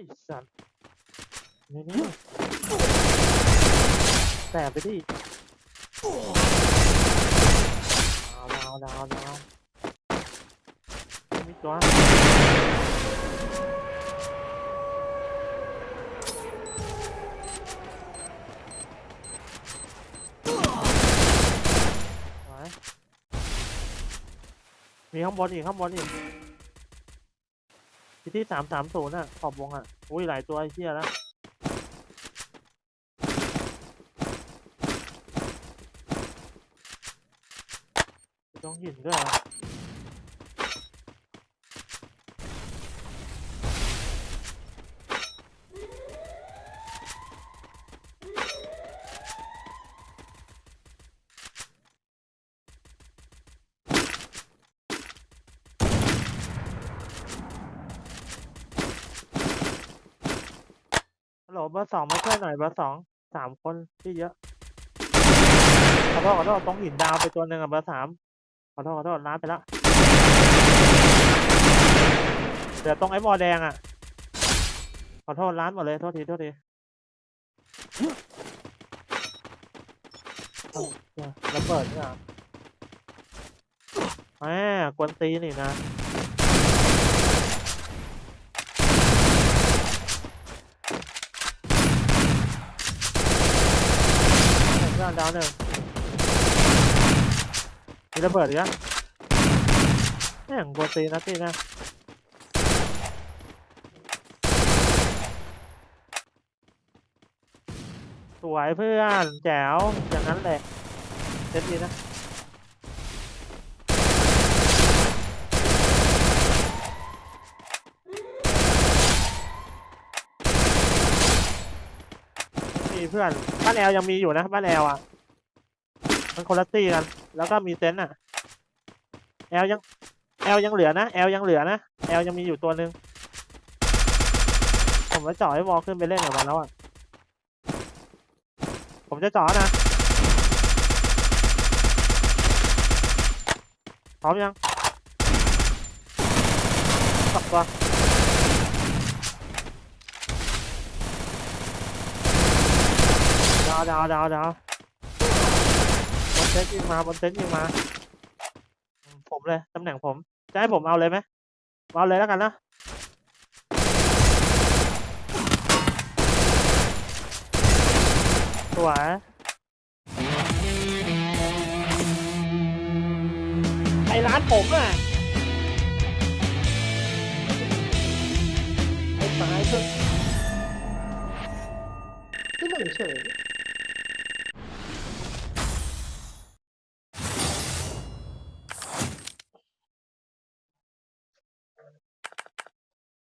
อ้สัตว์นี่นี่แตกไปดิดาวดาวดาวดาวมีตัวไว้มีข้างบนอีกข้างบนอีก ที่ที่สามสามศูนย์อะ ขอบวงอะ อุ้ยหลายตัวไอ้เหี้ยแล้วต้องหินด้วยอะ โหลเบอร์สองมาช่วยหน่อยเบอร์สองสามคนที่เยอะขอโทษขอโทษต้องหินดาวไปตัวหนึ่งอะเบอร์สามขอโทษขอโทษล้าไปล้วเดี๋ยวตรงไอ้บอแดงอะ ขอโทษร้านหมดเลยโทษทีโทษทีเอ้าเนี่ยระเบิดเนี่ยแหมกวนตีนอีกนะ หนึ่งดาวหนึ่งมีระเบิดอีกแล้วแม่งกวนตีนะตีนะสวยเพื่อนแจ๋วอย่างนั้นแหละเต็มทีนะ มีเพื่อน บ้านแอลยังมีอยู่นะ บ้านแอลอะ มันคนละตี้กัน แล้วก็มีเต็นท์อะ แอลยัง แอลยังเหลือนะ แอลยังเหลือนะ แอลยังมีอยู่ตัวหนึ่งผมจะจ่อให้วอลขึ้นไปเล่นกับมันแล้วอะ ผมจะจ่อนะ พร้อมยังตกตัวาวดาวดาวดาวบนเต็นท์ยิงมาบนเต็นท์ยิงมา ผมเลยตำแหน่งผมจะให้ผมเอาเลยไหมเอาเลยแล้วกันนะสวยไปร้านผมอะไอ้สายเพิ่งที่หนึ่งเฉย